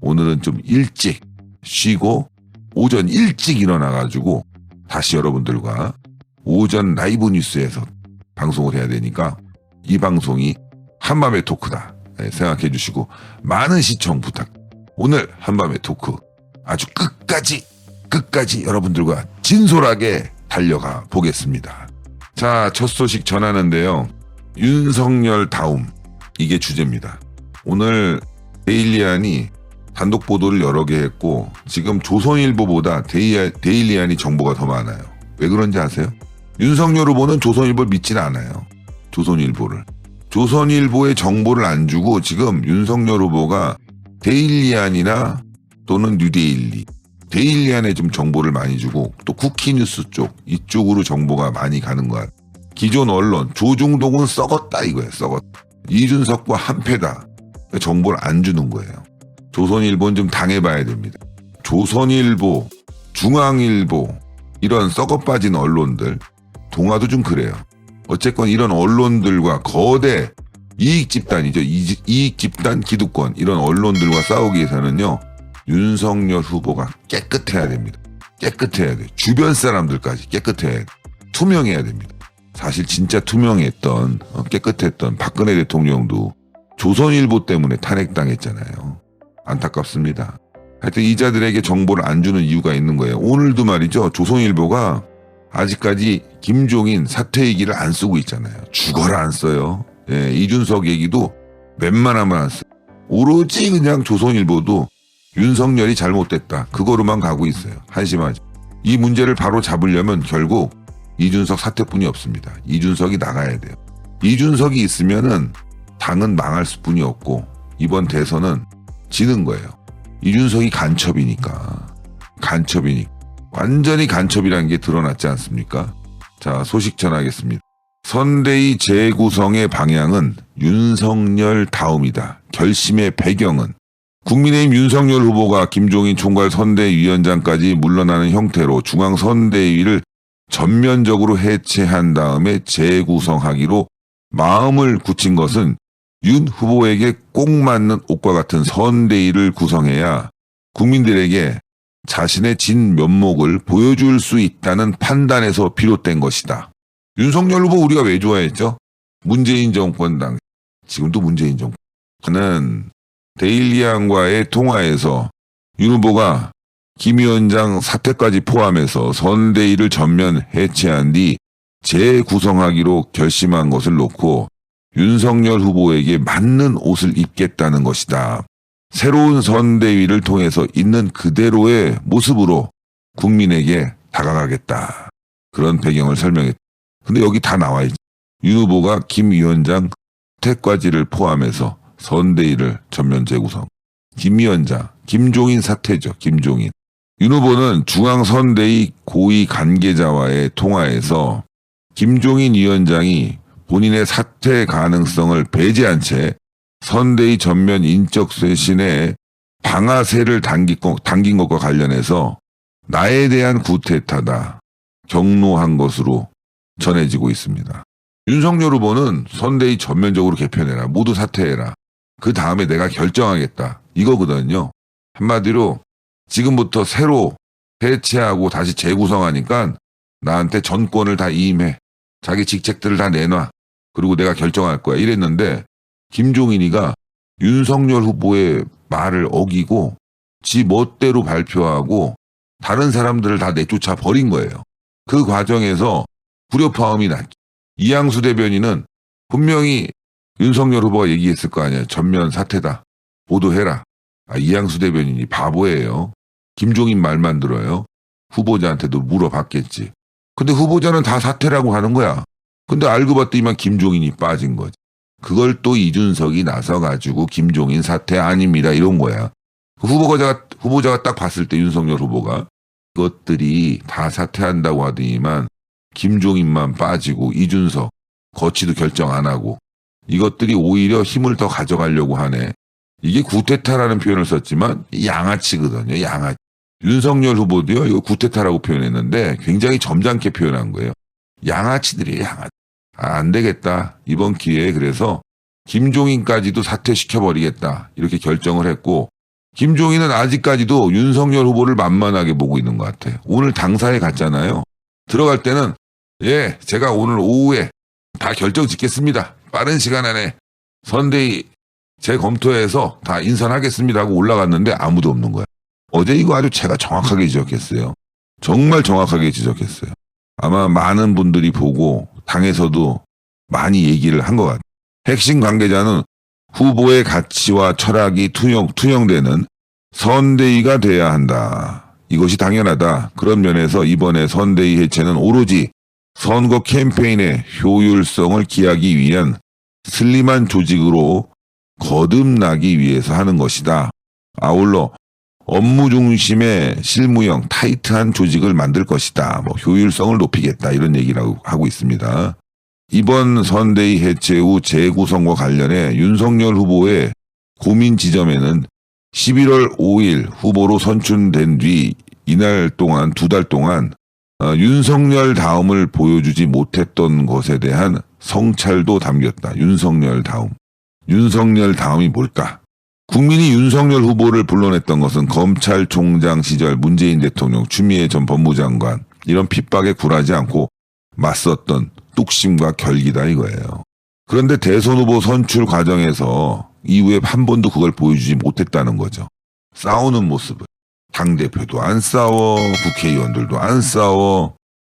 오늘은 좀 일찍 쉬고 오전 일찍 일어나가지고 다시 여러분들과 오전 라이브 뉴스에서 방송을 해야 되니까 이 방송이 한밤의 토크다 네, 생각해 주시고 많은 시청 부탁. 오늘 한밤의 토크 아주 끝까지 끝까지 여러분들과 진솔하게 달려가 보겠습니다. 자, 첫 소식 전하는데요. 윤석열 다움 이게 주제입니다. 오늘 데일리안이 단독 보도를 여러 개 했고 지금 조선일보보다 데이, 데일리안이 정보가 더 많아요. 왜 그런지 아세요? 윤석열 후보는 조선일보 믿지는 않아요. 조선일보를. 조선일보의 정보를 안 주고 지금 윤석열 후보가 데일리안이나 또는 뉴데일리 데일리안에 좀 정보를 많이 주고 또 쿠키뉴스 쪽 이쪽으로 정보가 많이 가는 것 같아요. 기존 언론 조중동은 썩었다 이거예요. 썩었. 이준석과 한패다. 정보를 안 주는 거예요. 조선일보는 좀 당해봐야 됩니다. 조선일보, 중앙일보 이런 썩어 빠진 언론들 동아도 좀 그래요. 어쨌건 이런 언론들과 거대 이익 집단이죠. 이- 이익 집단 기득권 이런 언론들과 싸우기 위해서는요. 윤석열 후보가 깨끗해야 됩니다. 깨끗해야 돼. 주변 사람들까지 깨끗해야 돼. 투명해야 됩니다. 사실 진짜 투명했던 어, 깨끗했던 박근혜 대통령도 조선일보 때문에 탄핵당했잖아요. 안타깝습니다. 하여튼 이자들에게 정보를 안 주는 이유가 있는 거예요. 오늘도 말이죠. 조선일보가 아직까지 김종인 사퇴 얘기를 안 쓰고 있잖아요. 죽어라 안 써요. 예, 이준석 얘기도 웬만하면 안 써요. 오로지 그냥 조선일보도 윤석열이 잘못됐다. 그거로만 가고 있어요. 한심하죠. 이 문제를 바로 잡으려면 결국 이준석 사퇴뿐이 없습니다. 이준석이 나가야 돼요. 이준석이 있으면은 당은 망할 수뿐이 없고 이번 대선은 지는 거예요. 이준석이 간첩이니까 간첩이니까 완전히 간첩이라는 게 드러났지 않습니까? 자 소식 전하겠습니다. 선대위 재구성의 방향은 윤석열 다음이다. 결심의 배경은 국민의힘 윤석열 후보가 김종인 총괄 선대위원장까지 물러나는 형태로 중앙 선대위를 전면적으로 해체한 다음에 재구성하기로 마음을 굳힌 것은 윤 후보에게 꼭 맞는 옷과 같은 선대위를 구성해야 국민들에게 자신의 진 면목을 보여줄 수 있다는 판단에서 비롯된 것이다. 윤석열 후보 우리가 왜 좋아했죠? 문재인 정권 당 지금도 문재인 정권은 데일리안과의 통화에서 윤 후보가 김 위원장 사퇴까지 포함해서 선대위를 전면 해체한 뒤 재구성하기로 결심한 것을 놓고 윤석열 후보에게 맞는 옷을 입겠다는 것이다. 새로운 선대위를 통해서 있는 그대로의 모습으로 국민에게 다가가겠다. 그런 배경을 설명했다. 근데 여기 다 나와 있지. 윤 후보가 김 위원장 사퇴까지를 포함해서 선대위를 전면 재구성. 김 위원장, 김종인 사퇴죠. 김종인. 윤 후보는 중앙선대위 고위 관계자와의 통화에서 김종인 위원장이 본인의 사퇴 가능성을 배제한 채 선대위 전면 인적 쇄신에 방아쇠를 당긴, 것- 당긴 것과 관련해서 나에 대한 구태타다 경로한 것으로 전해지고 있습니다. 윤석열 후보는 선대위 전면적으로 개편해라. 모두 사퇴해라. 그 다음에 내가 결정하겠다. 이거거든요. 한마디로 지금부터 새로 해체하고 다시 재구성하니까 나한테 전권을 다 이임해. 자기 직책들을 다 내놔. 그리고 내가 결정할 거야. 이랬는데 김종인이가 윤석열 후보의 말을 어기고 지 멋대로 발표하고 다른 사람들을 다 내쫓아 버린 거예요. 그 과정에서 불협화음이 났죠. 이양수 대변인은 분명히 윤석열 후보가 얘기했을 거 아니야. 전면 사퇴다. 보도해라. 아, 이양수 대변인이 바보예요. 김종인 말만 들어요. 후보자한테도 물어봤겠지. 근데 후보자는 다 사퇴라고 하는 거야. 근데 알고 봤더니만 김종인이 빠진 거지. 그걸 또 이준석이 나서가지고 김종인 사퇴 아닙니다. 이런 거야. 그 후보자가, 후보자가 딱 봤을 때 윤석열 후보가 이것들이 다 사퇴한다고 하더니만 김종인만 빠지고 이준석 거치도 결정 안 하고 이것들이 오히려 힘을 더 가져가려고 하네. 이게 구테타라는 표현을 썼지만 양아치거든요. 양아치. 윤석열 후보도요. 이거 구테타라고 표현했는데 굉장히 점잖게 표현한 거예요. 양아치들이 양아치. 아, 안 되겠다. 이번 기회에 그래서 김종인까지도 사퇴시켜버리겠다. 이렇게 결정을 했고 김종인은 아직까지도 윤석열 후보를 만만하게 보고 있는 것 같아요. 오늘 당사에 갔잖아요. 들어갈 때는 예, 제가 오늘 오후에 다 결정 짓겠습니다. 빠른 시간 안에 선대위 재검토해서 다 인선하겠습니다 하고 올라갔는데 아무도 없는 거야. 어제 이거 아주 제가 정확하게 지적했어요. 정말 정확하게 지적했어요. 아마 많은 분들이 보고 당에서도 많이 얘기를 한 것 같아요. 핵심 관계자는 후보의 가치와 철학이 투영, 투영되는 선대위가 돼야 한다. 이것이 당연하다. 그런 면에서 이번에 선대위 해체는 오로지 선거 캠페인의 효율성을 기하기 위한 슬림한 조직으로 거듭나기 위해서 하는 것이다. 아울러 업무 중심의 실무형 타이트한 조직을 만들 것이다. 뭐 효율성을 높이겠다 이런 얘기를 하고- 하고 있습니다. 이번 선대위 해체 후 재구성과 관련해 윤석열 후보의 고민 지점에는 11월 5일 후보로 선출된 뒤 이날 동안 두 달 동안 어, 윤석열 다음을 보여주지 못했던 것에 대한 성찰도 담겼다. 윤석열 다음. 윤석열 다음이 뭘까? 국민이 윤석열 후보를 불러냈던 것은 검찰총장 시절 문재인 대통령, 추미애 전 법무장관 이런 핍박에 굴하지 않고 맞섰던 뚝심과 결기다 이거예요. 그런데 대선 후보 선출 과정에서 이후에 한 번도 그걸 보여주지 못했다는 거죠. 싸우는 모습을. 당대표도 안 싸워, 국회의원들도 안 싸워,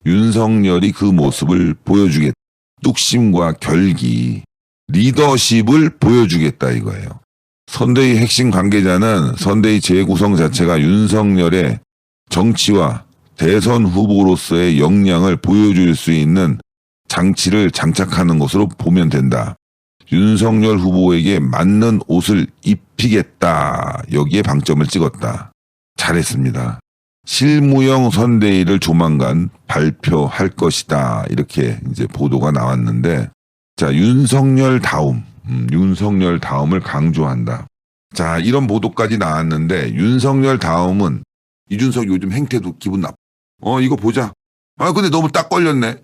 윤석열이 그 모습을 보여주겠다. 뚝심과 결기, 리더십을 보여주겠다 이거예요. 선대위 핵심 관계자는 선대위 재구성 자체가 윤석열의 정치와 대선 후보로서의 역량을 보여줄 수 있는 장치를 장착하는 것으로 보면 된다. 윤석열 후보에게 맞는 옷을 입히겠다. 여기에 방점을 찍었다. 잘했습니다. 실무형 선대위를 조만간 발표할 것이다. 이렇게 이제 보도가 나왔는데, 자, 윤석열 다음, 음, 윤석열 다음을 강조한다. 자, 이런 보도까지 나왔는데, 윤석열 다음은 이준석 요즘 행태도 기분 나빠. 어, 이거 보자. 아, 근데 너무 딱 걸렸네.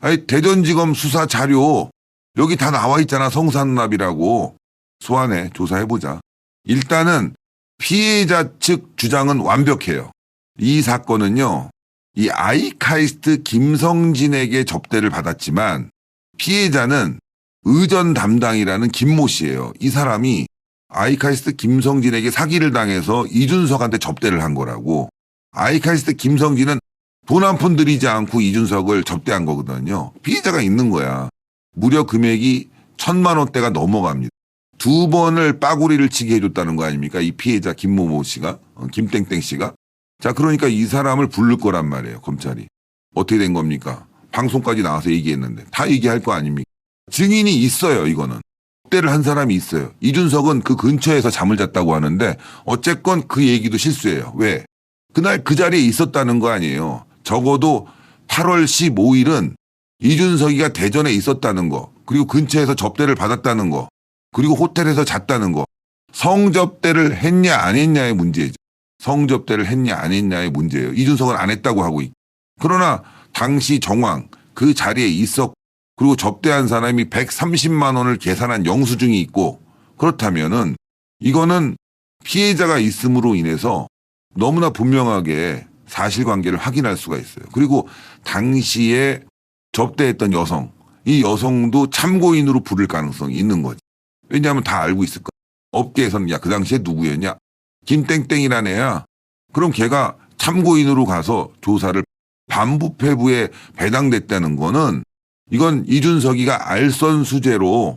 아니, 대전지검 수사 자료, 여기 다 나와 있잖아. 성산납이라고. 소환해, 조사해보자. 일단은 피해자 측 주장은 완벽해요. 이 사건은요, 이 아이카이스트 김성진에게 접대를 받았지만 피해자는 의전 담당이라는 김모 씨예요. 이 사람이 아이카이스트 김성진에게 사기를 당해서 이준석한테 접대를 한 거라고. 아이카이스트 김성진은 돈 한 푼 들이지 않고 이준석을 접대한 거거든요. 피해자가 있는 거야. 무려 금액이 천만 원대가 넘어갑니다. 두 번을 빠구리를 치게 해줬다는 거 아닙니까? 이 피해자 김모모 씨가, 어, 김땡땡 씨가. 자, 그러니까 이 사람을 부를 거란 말이에요, 검찰이. 어떻게 된 겁니까? 방송까지 나와서 얘기했는데. 다 얘기할 거 아닙니까? 증인이 있어요, 이거는. 때를 한 사람이 있어요. 이준석은 그 근처에서 잠을 잤다고 하는데, 어쨌건 그 얘기도 실수예요. 왜? 그날 그 자리에 있었다는 거 아니에요. 적어도 8월 15일은 이준석이가 대전에 있었다는 거, 그리고 근처에서 접대를 받았다는 거, 그리고 호텔에서 잤다는 거. 성접대를 했냐 안 했냐의 문제죠. 성접대를 했냐 안 했냐의 문제예요. 이준석은 안 했다고 하고 있. 그러나 당시 정황 그 자리에 있었 그리고 접대한 사람이 130만 원을 계산한 영수증이 있고 그렇다면은 이거는 피해자가 있음으로 인해서 너무나 분명하게 사실관계를 확인할 수가 있어요. 그리고 당시에 접대했던 여성, 이 여성도 참고인으로 부를 가능성이 있는 거지. 왜냐하면 다 알고 있을 거야. 업계에서는 야 그 당시에 누구였냐? 김땡땡이란 애야. 그럼 걔가 참고인으로 가서 조사를 반부패부에 배당됐다는 거는 이건 이준석이가 알선수재로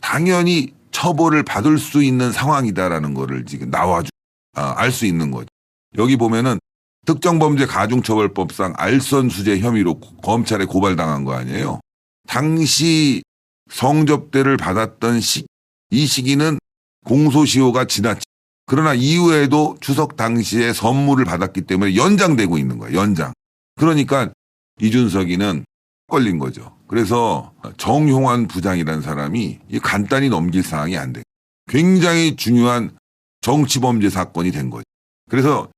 당연히 처벌을 받을 수 있는 상황이다라는 거를 지금 나와주 알수 있는 거죠. 여기 보면은 특정범죄 가중처벌법상 알선수재 혐의로 고- 검찰에 고발당한 거 아니에요. 당시 성접대를 받았던 시, 이 시기는 공소시효가 지났지. 그러나 이후에도 추석 당시에 선물을 받았기 때문에 연장되고 있는 거예요. 연장. 그러니까 이준석이는 걸린 거죠. 그래서 정용환 부장이라는 사람이 이 간단히 넘길 사항이 안 돼. 굉장히 중요한 정치범죄 사건이 된 거죠. 그래서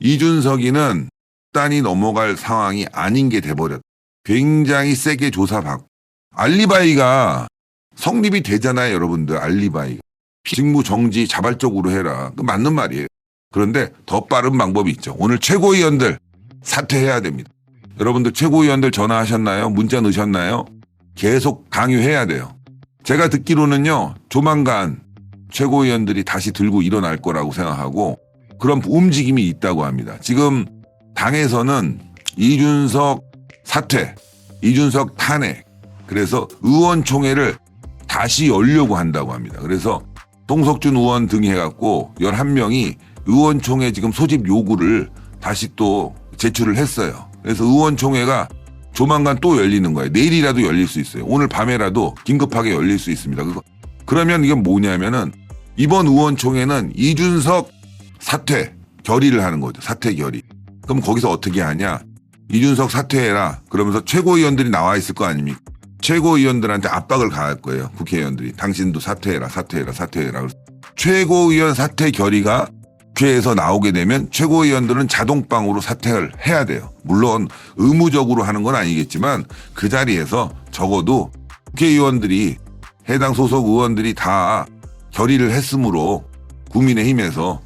이준석이는 단이 넘어갈 상황이 아닌 게 돼버렸다. 굉장히 세게 조사받고 알리바이가 성립이 되잖아요, 여러분들. 알리바이가. 직무 정지 자발적으로 해라. 그 맞는 말이에요. 그런데 더 빠른 방법이 있죠. 오늘 최고위원들 사퇴해야 됩니다. 여러분들 최고위원들 전화하셨나요? 문자 넣으셨나요? 계속 강요해야 돼요. 제가 듣기로는요, 조만간 최고위원들이 다시 들고 일어날 거라고 생각하고 그런 움직임이 있다고 합니다. 지금 당에서는 이준석 사퇴, 이준석 탄핵, 그래서 의원총회를 다시 열려고 한다고 합니다. 그래서 동석준 의원 등이 해갖고 11명이 의원총회 지금 소집 요구를 다시 또 제출을 했어요. 그래서 의원총회가 조만간 또 열리는 거예요. 내일이라도 열릴 수 있어요. 오늘 밤에라도 긴급하게 열릴 수 있습니다. 그거- 그러면 이게 뭐냐면은 이번 의원총회는 이준석 사퇴 결의를 하는 거죠. 사퇴 결의. 그럼 거기서 어떻게 하냐? 이준석 사퇴해라. 그러면서 최고위원들이 나와 있을 거 아닙니까? 최고위원들한테 압박을 가할 거예요. 국회의원들이. 당신도 사퇴해라, 사퇴해라, 사퇴해라. 최고위원 사퇴 결의가 국회에서 나오게 되면 최고위원들은 자동방으로 사퇴를 해야 돼요. 물론 의무적으로 하는 건 아니겠지만 그 자리에서 적어도 국회의원들이 해당 소속 의원들이 다 결의를 했으므로 국민의힘에서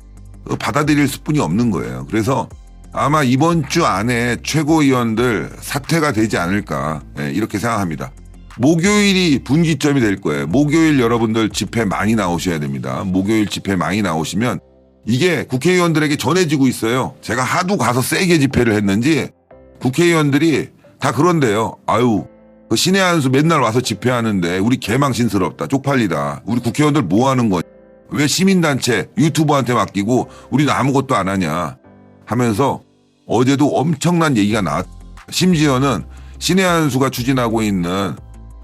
받아들일 수뿐이 없는 거예요. 그래서 아마 이번 주 안에 최고위원들 사퇴가 되지 않을까 예, 이렇게 생각합니다. 목요일이 분기점이 될 거예요. 목요일 여러분들 집회 많이 나오셔야 됩니다. 목요일 집회 많이 나오시면 이게 국회의원들에게 전해지고 있어요. 제가 하도 가서 세게 집회를 했는지 국회의원들이 다 그런데요. 아유, 그 신의 한수 맨날 와서 집회하는데 우리 개망신스럽다. 쪽팔리다. 우리 국회의원들 뭐 하는 거냐. 왜 시민단체 유튜버한테 맡기고 우리는 아무것도 안 하냐 하면서 어제도 엄청난 얘기가 나왔. 심지어는 신의 한수가 추진하고 있는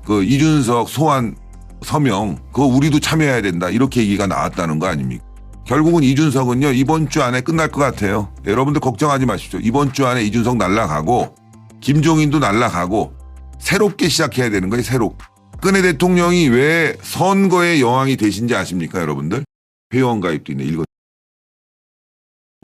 그 이준석 소환 서명 그거 우리도 참여해야 된다 이렇게 얘기가 나왔다는 거 아닙니까? 결국은 이준석은요 이번 주 안에 끝날 것 같아요. 여러분들 걱정하지 마십시오. 이번 주 안에 이준석 날라가고 김종인도 날라가고 새롭게 시작해야 되는 거예요. 새로. 박근혜 대통령이 왜 선거의 여왕이 되신지 아십니까, 여러분들? 회원 가입도 있네. 읽어.